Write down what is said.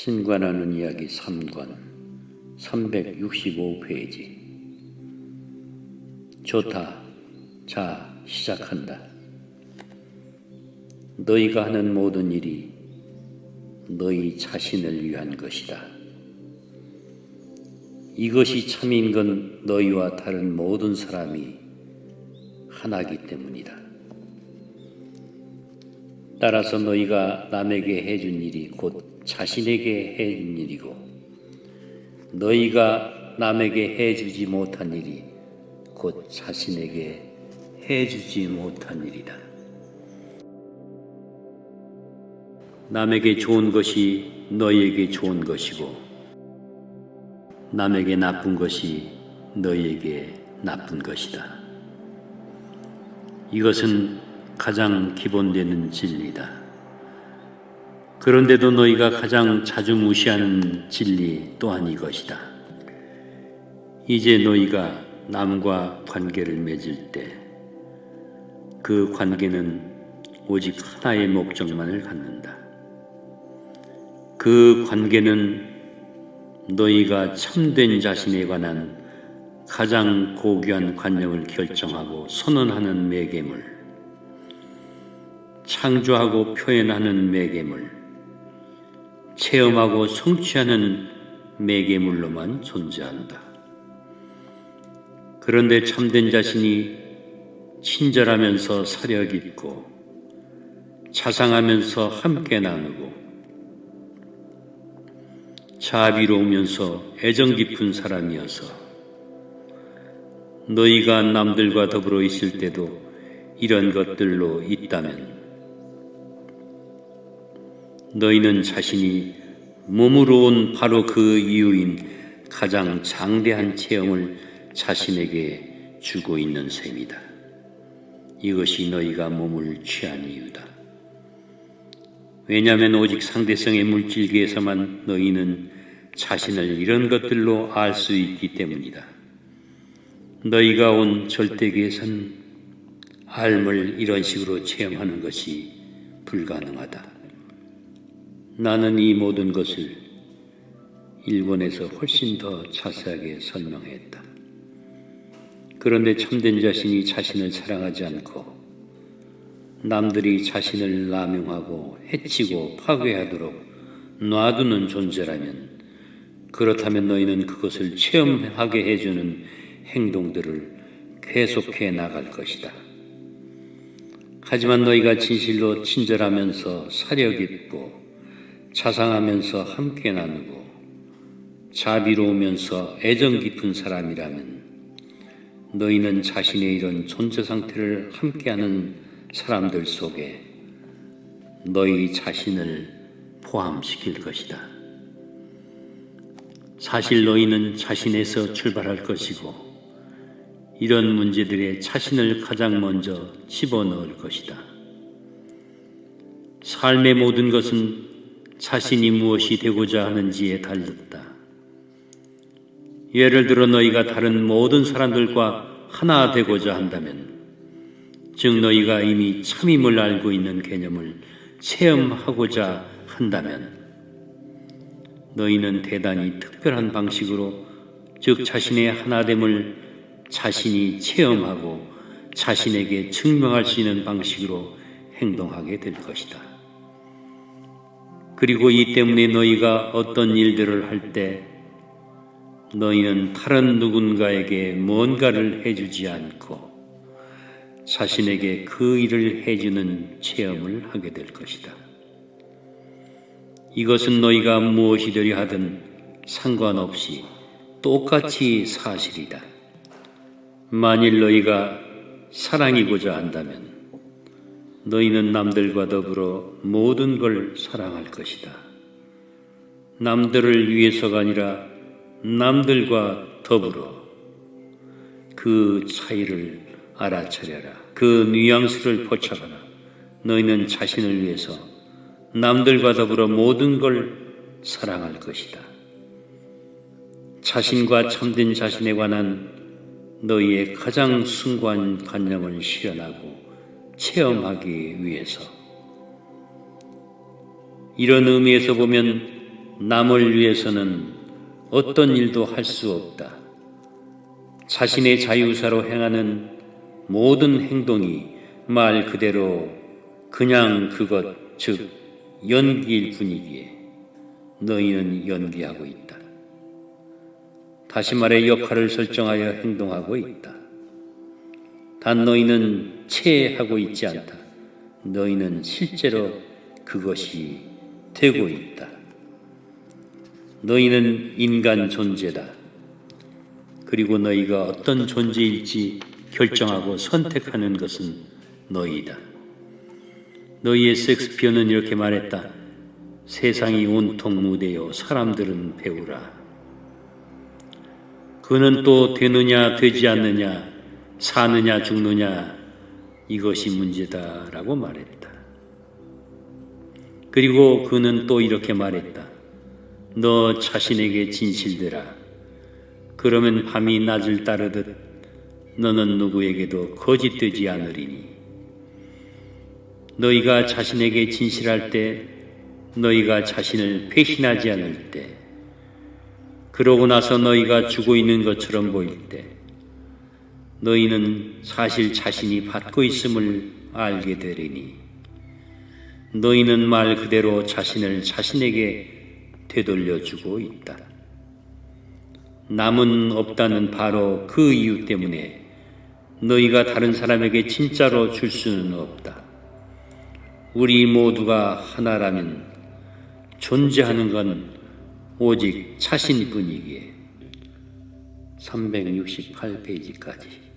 신관하는 이야기 3권 365페이지 좋다. 자, 시작한다. 너희가 하는 모든 일이 너희 자신을 위한 것이다. 이것이 참인 건 너희와 다른 모든 사람이 하나기 때문이다. 따라서 너희가 남에게 해준 일이 곧 자신에게 해준 일이고 너희가 남에게 해주지 못한 일이 곧 자신에게 해주지 못한 일이다. 남에게 좋은 것이 너희에게 좋은 것이고 남에게 나쁜 것이 너희에게 나쁜 것이다. 이것은 가장 기본되는 진리다. 그런데도 너희가 가장 자주 무시하는 진리 또한 이것이다. 이제 너희가 남과 관계를 맺을 때 그 관계는 오직 하나의 목적만을 갖는다. 그 관계는 너희가 참된 자신에 관한 가장 고귀한 관념을 결정하고 선언하는 매개물, 창조하고 표현하는 매개물, 체험하고 성취하는 매개물로만 존재한다. 그런데 참된 자신이 친절하면서 사려 깊고 자상하면서 함께 나누고 자비로우면서 애정 깊은 사람이어서 너희가 남들과 더불어 있을 때도 이런 것들로 있다면 너희는 자신이 몸으로 온 바로 그 이유인 가장 장대한 체험을 자신에게 주고 있는 셈이다. 이것이 너희가 몸을 취한 이유다. 왜냐하면 오직 상대성의 물질계에서만 너희는 자신을 이런 것들로 알 수 있기 때문이다. 너희가 온 절대계에선 삶을 이런 식으로 체험하는 것이 불가능하다. 나는 이 모든 것을 일본에서 훨씬 더 자세하게 설명했다. 그런데 참된 자신이 자신을 사랑하지 않고 남들이 자신을 남용하고 해치고 파괴하도록 놔두는 존재라면 그렇다면 너희는 그것을 체험하게 해주는 행동들을 계속해 나갈 것이다. 하지만 너희가 진실로 친절하면서 사려 깊고 자상하면서 함께 나누고 자비로우면서 애정 깊은 사람이라면 너희는 자신의 이런 존재 상태를 함께하는 사람들 속에 너희 자신을 포함시킬 것이다. 사실 너희는 자신에서 출발할 것이고 이런 문제들에 자신을 가장 먼저 집어넣을 것이다. 삶의 모든 것은 자신이 무엇이 되고자 하는지에 달렸다. 예를 들어 너희가 다른 모든 사람들과 하나 되고자 한다면, 즉 너희가 이미 참임을 알고 있는 개념을 체험하고자 한다면, 너희는 대단히 특별한 방식으로, 즉 자신의 하나됨을 자신이 체험하고 자신에게 증명할 수 있는 방식으로 행동하게 될 것이다. 그리고 이 때문에 너희가 어떤 일들을 할 때 너희는 다른 누군가에게 뭔가를 해주지 않고 자신에게 그 일을 해주는 체험을 하게 될 것이다. 이것은 너희가 무엇이 되려 하든 상관없이 똑같이 사실이다. 만일 너희가 사랑이고자 한다면 너희는 남들과 더불어 모든 걸 사랑할 것이다. 남들을 위해서가 아니라 남들과 더불어 그 차이를 알아차려라. 그 뉘앙스를 포착하라. 너희는 자신을 위해서 남들과 더불어 모든 걸 사랑할 것이다. 자신과 참된 자신에 관한 너희의 가장 숭고한 관념을 실현하고 체험하기 위해서 이런 의미에서 보면 남을 위해서는 어떤 일도 할 수 없다. 자신의 자유사로 행하는 모든 행동이 말 그대로 그냥 그것, 즉, 연기일 뿐이기에 너희는 연기하고 있다. 다시 말해 역할을 설정하여 행동하고 있다. 단 너희는 체하고 있지 않다. 너희는 실제로 그것이 되고 있다. 너희는 인간 존재다. 그리고 너희가 어떤 존재일지 결정하고 선택하는 것은 너희다. 너희의 섹스피어는 이렇게 말했다. 세상이 온통 무대요. 사람들은 배우라. 그는 또 되느냐 되지 않느냐 사느냐 죽느냐 이것이 문제다라고 말했다. 그리고 그는 또 이렇게 말했다. 너 자신에게 진실되라. 그러면 밤이 낮을 따르듯 너는 누구에게도 거짓되지 않으리니. 너희가 자신에게 진실할 때, 너희가 자신을 배신하지 않을 때, 그러고 나서 너희가 죽어 있는 것처럼 보일 때, 너희는 사실 자신이 받고 있음을 알게 되리니, 너희는 말 그대로 자신을 자신에게 되돌려주고 있다. 남은 없다는 바로 그 이유 때문에 너희가 다른 사람에게 진짜로 줄 수는 없다. 우리 모두가 하나라면 존재하는 건 오직 자신뿐이기에 368페이지까지